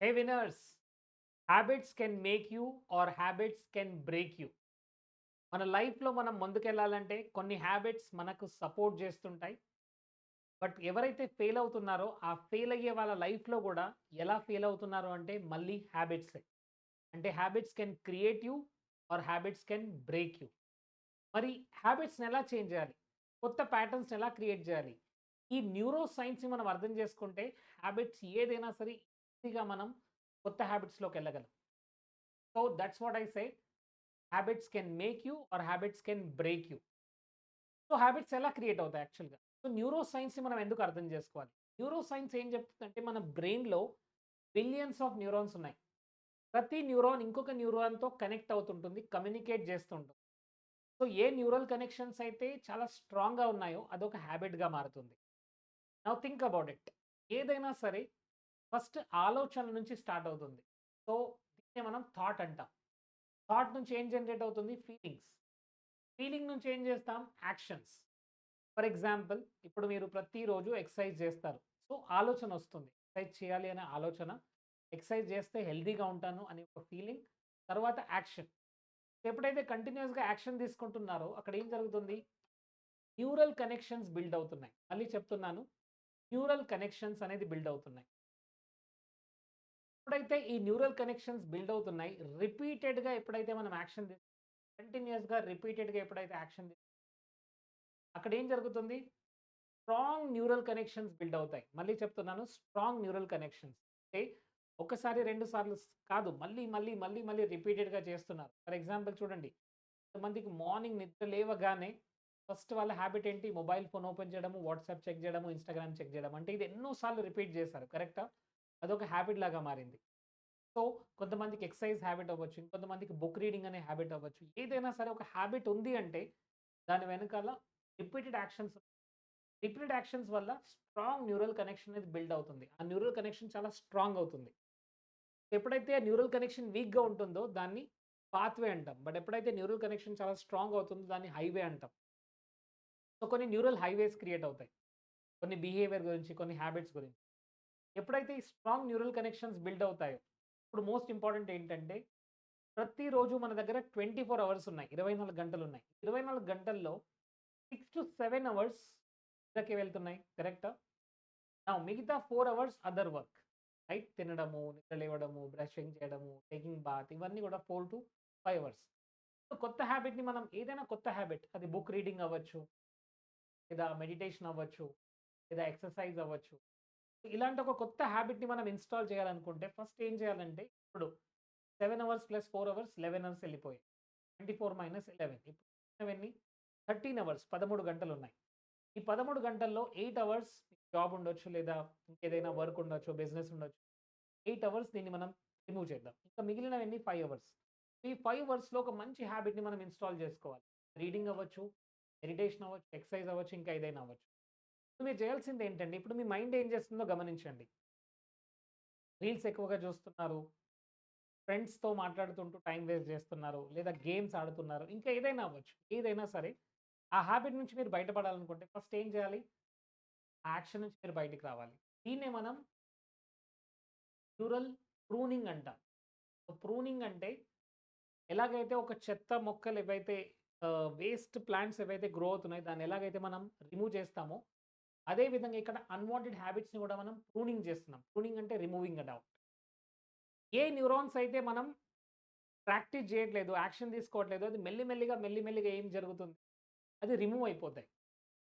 Hey winners, habits can make you or habits can break you మన లైఫ్‌లో మనం ముందుకెళ్ళాలంటే కొన్ని హ్యాబిట్స్ మనకు సపోర్ట్ చేస్తుంటాయి. బట్ ఎవరైతే ఫెయిల్ అవుతున్నారో, ఆ ఫెయిల్ అయ్యే వాళ్ళ లైఫ్‌లో కూడా ఎలా ఫెయిల్ అవుతున్నారో అంటే మళ్ళీ హ్యాబిట్సే. అంటే habits can create you or habits can break you. మరి హ్యాబిట్స్‌ని ఎలా చేంజ్ చేయాలి? కొత్త ప్యాటర్న్స్‌ని ఎలా క్రియేట్ చేయాలి? ఈ న్యూరో సైన్స్‌ని మనం అర్థం చేసుకుంటే హ్యాబిట్స్ ఏదైనా సరే ఈజీగా మనం కొత్త హ్యాబిట్స్‌లోకెళ్ళగలం. So that's what I say habits can make you or habits can break you. So habits ఎలా క్రియేట్ అవుతాయి యాక్చువల్‌గా? సో న్యూరో సైన్స్‌ని మనం ఎందుకు అర్థం చేసుకోవాలి? న్యూరో సైన్స్ ఏం చెప్తుందంటే మన బ్రెయిన్‌లో బిలియన్స్ ఆఫ్ న్యూరాన్స్ ఉన్నాయి. ప్రతి న్యూరాన్ ఇంకొక న్యూరాన్‌తో కనెక్ట్ అవుతుంటుంది. కమ్యూనికేట్ చేస్తుంటుంది. సో ఏ న్యూరల్ కనెక్షన్స్ అయితే చాలా స్ట్రాంగ్‌గా ఉన్నాయో అదొక హ్యాబిట్‌గా మారుతుంది. Now think about it. ఏదైనా సరే ఫస్ట్ ఆలోచన నుంచి స్టార్ట్ అవుతుంది. సో దీన్ని మనం థాట్ అంటాం. థాట్ నుంచి ఏం జనరేట్ అవుతుంది? ఫీలింగ్స్. ఫీలింగ్ నుంచి ఏం చేస్తాం? యాక్షన్స్. ఫర్ ఎగ్జాంపుల్ ఇప్పుడు మీరు ప్రతిరోజు ఎక్సర్సైజ్ చేస్తారు. సో ఆలోచన వస్తుంది. ఎక్సర్సైజ్ చేయాలి అనే ఆలోచన. ఎక్సర్సైజ్ చేస్తే హెల్దీగా ఉంటాను అనే ఒక ఫీలింగ్. తర్వాత యాక్షన్. ఎప్పుడైతే కంటిన్యూస్గా యాక్షన్ తీసుకుంటున్నారో అక్కడ ఏం జరుగుతుంది? న్యూరల్ కనెక్షన్స్ బిల్డ్ అవుతున్నాయి. మళ్ళీ చెప్తున్నాను. న్యూరల్ కనెక్షన్స్ అనేది బిల్డ్ అవుతున్నాయి. ఎప్పుడైతే ఈ న్యూరల్ కనెక్షన్స్ బిల్డ్ అవుతున్నాయి, రిపీటెడ్‌గా ఎప్పుడైతే మనం యాక్షన్ కంటిన్యూస్గా కంటిన్యూయస్‌గా రిపీటెడ్‌గా ఎప్పుడైతే యాక్షన్ అక్కడ ఏం జరుగుతుంది? స్ట్రాంగ్ న్యూరల్ కనెక్షన్స్ బిల్డ్ అవుతాయి. మళ్ళీ చెప్తున్నాను స్ట్రాంగ్ న్యూరల్ కనెక్షన్స్. అంటే ఒకసారి, రెండు సార్లు కాదు. మళ్ళీ, మళ్ళీ, మళ్ళీ, మళ్ళీ రిపీటెడ్‌గా చేస్తున్నారు. ఫర్ ఎగ్జాంపుల్ చూడండి. కొంతమందికి మార్నింగ్ నిద్ర లేవగానే ఫస్ట్ వాళ్ళ హ్యాబిట్ ఏంటి? మొబైల్ ఫోన్ ఓపెన్ చేయడము, వాట్సాప్ చెక్ చేయడము, ఇన్‌స్టాగ్రామ్ చెక్ చేయడం. అంటే ఇది ఎన్నో సార్లు రిపీట్ చేశారు. కరెక్టా? అదొక హ్యాబిట్ లాగా మారింది. సో కొంతమందికి ఎక్సర్సైజ్ హ్యాబిట్ అవ్వచ్చు. ఇంకొంతమందికి బుక్ రీడింగ్ అనే హ్యాబిట్ అవ్వచ్చు. ఏదైనా సరే ఒక హ్యాబిట్ ఉంది అంటే దాని వెనకాల రిపీటెడ్ యాక్షన్స్ రిపీటెడ్ యాక్షన్స్ వల్ల స్ట్రాంగ్ న్యూరల్ కనెక్షన్ అనేది బిల్డ్ అవుతుంది. ఆ న్యూరల్ కనెక్షన్ చాలా స్ట్రాంగ్ అవుతుంది. ఎప్పుడైతే ఆ న్యూరల్ కనెక్షన్ వీక్‌గా ఉంటుందో దాన్ని పాత్‌వే అంటాం. బట్ ఎప్పుడైతే న్యూరల్ కనెక్షన్ చాలా స్ట్రాంగ్ అవుతుందో దాన్ని హైవే అంటాం. సో కొన్ని న్యూరల్ హైవేస్ క్రియేట్ అవుతాయి. కొన్ని బిహేవియర్ గురించి, కొన్ని హ్యాబిట్స్ గురించి. ఎప్పుడైతే ఈ స్ట్రాంగ్ న్యూరల్ కనెక్షన్స్ బిల్డ్ అవుతాయో, ఇప్పుడు మోస్ట్ ఇంపార్టెంట్ ఏంటంటే ప్రతిరోజు మన దగ్గర 24 అవర్స్ ఉన్నాయి. ఇరవై నాలుగు గంటలు ఉన్నాయి ఇరవై నాలుగు గంటల్లో 6-7 అవర్స్ నిద్రకే వెళ్తున్నాయి. కరెక్టా? మిగతా four hours other work. Right? తినడము, నిద్రలేవడము బ్రషింగ్ చేయడము, టేకింగ్ బాత్ ఇవన్నీ కూడా 4-5 అవర్స్. సో కొత్త హ్యాబిట్ని మనం ఏదైనా కొత్త హ్యాబిట్ అది బుక్ రీడింగ్ అవ్వచ్చు. లేదా మెడిటేషన్ అవ్వచ్చు. లేదా ఎక్సర్సైజ్ అవ్వచ్చు. ఇలాంటి ఒక కొత్త హ్యాబిట్ని మనం ఇన్‌స్టాల్ చేయాలనుకుంటే ఫస్ట్ ఏం చేయాలంటే ఇప్పుడు seven hours plus four hours 11 hours వెళ్ళిపోయాయి. 24 - 11 ఇప్పుడు ఎన్ని 13 అవర్స్ పదమూడు గంటలు ఉన్నాయి ఈ 13 గంటల్లో ఎయిట్ అవర్స్ జాబ్ ఉండొచ్చు. లేదా ఇంకేదైనా వర్క్ ఉండొచ్చు. బిజినెస్ ఉండొచ్చు. ఎయిట్ అవర్స్ దీన్ని మనం రిమూవ్ చేద్దాం. ఇంకా మిగిలినవన్నీ ఫైవ్ అవర్స్. ఈ ఫైవ్ అవర్స్‌లో ఒక మంచి హ్యాబిట్ని మనం ఇన్‌స్టాల్ చేసుకోవాలి. రీడింగ్ అవ్వచ్చు, మెడిటేషన్ అవ్వచ్చు, ఎక్సర్సైజ్ అవ్వచ్చు, ఇంకా ఏదైనా అవ్వచ్చు. మీరు చేయాల్సింది ఏంటంటే ఇప్పుడు మీ మైండ్ ఏం చేస్తుందో గమనించండి. రీల్స్ ఎక్కువగా చూస్తున్నారు. ఫ్రెండ్స్‌తో మాట్లాడుతుంటూ టైం వేస్ట్ చేస్తున్నారు. లేదా గేమ్స్ ఆడుతున్నారు. ఇంకా ఏదైనా అవ్వచ్చు. ఏదైనా సరే ఆ హ్యాబిట్ నుంచి మీరు బయటపడాలనుకుంటే ఫస్ట్ ఏం చేయాలి? ఆ యాక్షన్ నుంచి మీరు బయటికి రావాలి. దీన్నే మనం న్యూరల్ ప్రూనింగ్ అంటాం. ప్రూనింగ్ అంటే ఎలాగైతే ఒక చెత్త మొక్కలు ఏవైతే వేస్ట్ ప్లాంట్స్ ఏవైతే గ్రో అవుతున్నాయి దాన్ని ఎలాగైతే మనం రిమూవ్ చేస్తామో, అదే విధంగా ఇక్కడ అన్‌వాంటెడ్ హ్యాబిట్స్‌ని కూడా మనం ప్రూనింగ్ చేస్తున్నాం. ప్రూనింగ్ అంటే రిమూవింగ్ డౌట్ ఏ న్యూరాన్స్ అయితే మనం ప్రాక్టీస్ చేయట్లేదు, యాక్షన్ తీసుకోవట్లేదు అది మెల్లి మెల్లిమెల్లిగా మెల్లి ఏం జరుగుతుంది? అది రిమూవ్ అయిపోతాయి.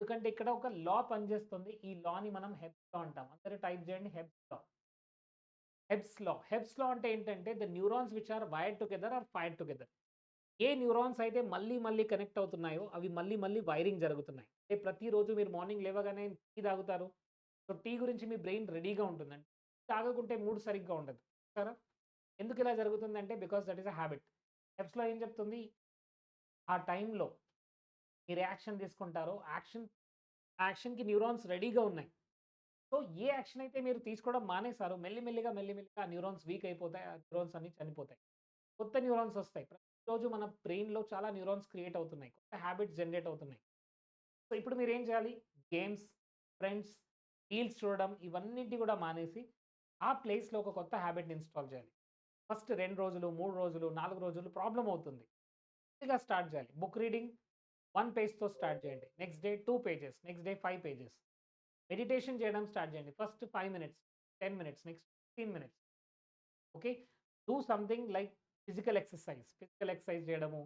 ఎందుకంటే ఇక్కడ ఒక లా పనిచేస్తుంది. ఈ లాని మనం హెబ్స్ లా అంటాం. అందరూ టైప్ చేయండి హెబ్స్ లా. హెబ్స్ లా. హెబ్స్ లా అంటే ఏంటంటే the neurons which are wired together are fired together. A neurons అయితే మళ్ళీ మళ్ళీ కనెక్ట్ అవుతున్నాయో అవి మళ్ళీ మళ్ళీ వైరింగ్ జరుగుతున్నాయి. అంటే ప్రతిరోజు మీరు మార్నింగ్ లేవగానే టీ తాగుతారు. సో టీ గురించి మీ బ్రెయిన్ రెడీగా ఉంటుందండి. తాగకుంటే మూడు సరిగ్గా ఉండదు. సరే ఎందుకు ఇలా జరుగుతుందంటే because that is a habit స్టెప్స్లో ఏం చెప్తుంది? ఆ టైంలో మీరు యాక్షన్ తీసుకుంటారో యాక్షన్ యాక్షన్‌కి న్యూరాన్స్ రెడీగా ఉన్నాయి. సో ఏ యాక్షన్ అయితే మీరు తీసుకోవడం మానేసారో మెల్లి మెల్లిమెల్లిగా ఆ న్యూరాన్స్ వీక్ అయిపోతాయి. ఆ న్యూరాన్స్ అన్నీ చనిపోతాయి. కొత్త న్యూరాన్స్ వస్తాయి. రోజు మన బ్రెయిన్‌లో చాలా న్యూరాన్స్ క్రియేట్ అవుతున్నాయి. కొత్త హ్యాబిట్స్ జనరేట్ అవుతున్నాయి. సో ఇప్పుడు మీరేం చేయాలి? గేమ్స్, ఫ్రెండ్స్, రీల్స్ చూడడం ఇవన్నిటి కూడా మానేసి ఆ ప్లేస్‌లో ఒక కొత్త హ్యాబిట్‌ని ఇన్‌స్టాల్ చేయాలి. ఫస్ట్ రెండు రోజులు, మూడు రోజులు, నాలుగు రోజులు ప్రాబ్లం అవుతుంది. ఇలా స్టార్ట్ చేయాలి. బుక్ రీడింగ్ వన్ పేజ్‌తో స్టార్ట్ చేయండి. Next day two pages, next day five pages. Meditation చేయడం స్టార్ట్ చేయండి. First five minutes, 10 minutes, next 15 minutes. Okay. Do something like physical exercise. Physical exercise చేయడము.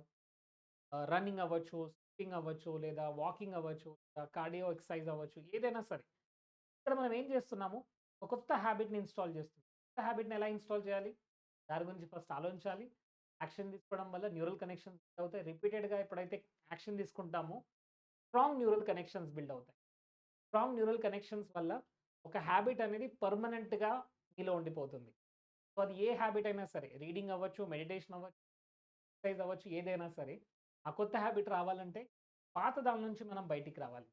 రన్నింగ్ అవ్వచ్చు, skipping అవ్వచ్చు, లేదా walking అవ్వచ్చు, లేదా కార్డియో ఎక్సర్‌సైజ్ అవ్వచ్చు. ఏదైనా సరే. ఇక్కడ మనం ఏం చేస్తున్నాము? ఒక కొత్త హ్యాబిట్‌ని ఇన్‌స్టాల్ చేస్తున్నాం. కొత్త హ్యాబిట్‌ని ఎలా ఇన్‌స్టాల్ చేయాలి? దాని గురించి ఫస్ట్ ఆలోచించాలి. యాక్షన్ తీసుకోవడం వల్ల న్యూరల్ కనెక్షన్స్ బిల్డ్ అవుతాయి. రిపీటెడ్‌గా ఎప్పుడైతే యాక్షన్ తీసుకుంటామో స్ట్రాంగ్ న్యూరల్ కనెక్షన్స్ బిల్డ్ అవుతాయి. స్ట్రాంగ్ న్యూరల్ కనెక్షన్స్ వల్ల ఒక హ్యాబిట్ అనేది పర్మనెంట్‌గా మీలో ఉండిపోతుంది. సో, అది ఏ హ్యాబిట్ అయినా సరే రీడింగ్ అవ్వచ్చు, మెడిటేషన్ అవ్వచ్చు, ఎక్సర్‌సైజ్ అవ్వచ్చు, ఏదైనా సరే ఆ కొత్త హ్యాబిట్ రావాలంటే పాత దాని నుంచి మనం బయటికి రావాలి.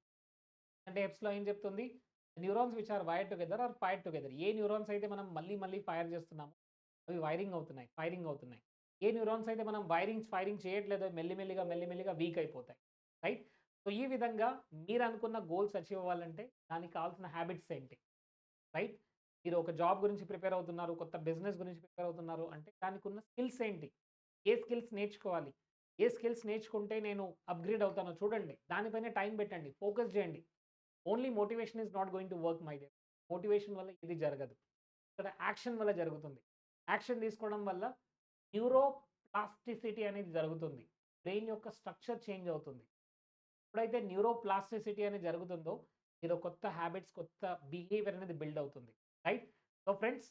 అంటే ఎప్స్‌లో ఏం చెప్తుంది? Neurons which are wire together are fire together. A neurons అయితే మనం మళ్ళీ మళ్ళీ ఫైర్ చేస్తున్నామో అవి వైరింగ్ అవుతున్నాయి. ఫైరింగ్ అవుతున్నాయి. ఏ న్యూరాన్స్ అయితే మనం వైరింగ్, ఫైరింగ్ చేయట్లేదో మెల్లిమెల్లిగా మెల్లిమెల్లిగా మెల్లి మెల్లిగా వీక్ అయిపోతాయి. రైట్? సో, ఈ విధంగా మీరు అనుకున్న గోల్స్ అచీవ్ అవ్వాలంటే దానికి కావాల్సిన హ్యాబిట్స్ ఏంటి? రైట్? మీరు ఒక జాబ్ గురించి ప్రిపేర్ అవుతున్నారు. కొత్త బిజినెస్ గురించి ప్రిపేర్ అవుతున్నారు అంటే దానికున్న స్కిల్స్ ఏంటి? ఏ స్కిల్స్ నేర్చుకోవాలి? ఏ స్కిల్స్ నేర్చుకుంటే నేను అప్‌గ్రేడ్ అవుతానో చూడండి. దానిపైనే టైం పెట్టండి. ఫోకస్ చేయండి. Only motivation is not going to work my day motivation వల్ల ఇది జరగదు. ఇక్కడ యాక్షన్ వల్ల జరుగుతుంది. యాక్షన్ తీసుకోవడం వల్ల న్యూరో ప్లాస్టిసిటీ అనేది జరుగుతుంది. బ్రెయిన్ యొక్క స్ట్రక్చర్ చేంజ్ అవుతుంది. ఎప్పుడైతే న్యూరో ప్లాస్టిసిటీ అనేది జరుగుతుందో మీరు కొత్త హ్యాబిట్స్, కొత్త బిహేవియర్ అనేది బిల్డ్ అవుతుంది. రైట్? సో, ఫ్రెండ్స్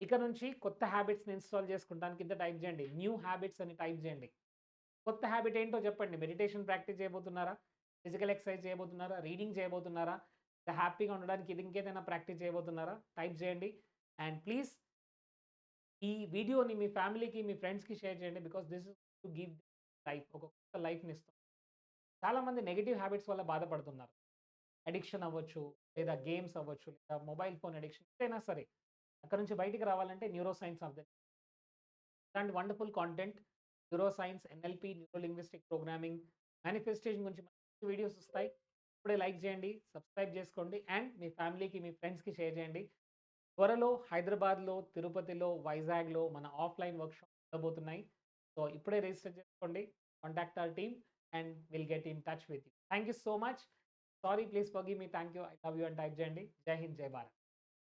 ఇక నుంచి కొత్త హ్యాబిట్స్‌ని ఇన్‌స్టాల్ చేసుకుంటానికి కింద టైప్ చేయండి. న్యూ హ్యాబిట్స్ అని టైప్ చేయండి. కొత్త హ్యాబిట్ ఏంటో చెప్పండి. మెడిటేషన్ ప్రాక్టీస్ చేయబోతున్నారా? ఫిజికల్ ఎక్సర్‌సైజ్ చేయబోతున్నారా? రీడింగ్ చేయబోతున్నారా? హ్యాపీగా ఉండడానికి ఇది ఇంకేదైనా ప్రాక్టీస్ చేయబోతున్నారా? టైప్ చేయండి. అండ్ ప్లీజ్ ఈ వీడియోని మీ ఫ్యామిలీకి, మీ ఫ్రెండ్స్‌కి షేర్ చేయండి. Because this to give life. ఒక కొత్త లైఫ్‌ని ఇస్తాం. చాలామంది నెగిటివ్ హ్యాబిట్స్ వల్ల బాధపడుతున్నారు. అడిక్షన్ అవ్వచ్చు, లేదా గేమ్స్ అవ్వచ్చు, లేదా మొబైల్ ఫోన్ అడిక్షన్ ఏదైనా సరే. అక్కడి నుంచి బయటికి రావాలంటే న్యూరో సైన్స్ ఆఫ్ ద ఇలాంటి wonderful content neuroscience, NLP, neuro linguistic programming, manifestation గురించి మంచి వీడియోస్ వస్తాయి. ఇప్పుడే లైక్ చేయండి. సబ్స్క్రైబ్ చేసుకోండి. అండ్ మీ ఫ్యామిలీకి, మీ ఫ్రెండ్స్‌కి షేర్ చేయండి. త్వరలో హైదరాబాద్‌లో, తిరుపతిలో, వైజాగ్‌లో మన ఆఫ్‌లైన్ వర్క్‌షాప్ ఉండబోతున్నాయి. సో, ఇప్పుడే రిజిస్టర్ చేసుకోండి. Contact our team and will get in touch with you. Thank you so much. Sorry please forgive me. Thank you. I love you అని టైప్ చేయండి. జై హింద్, జై భారత్.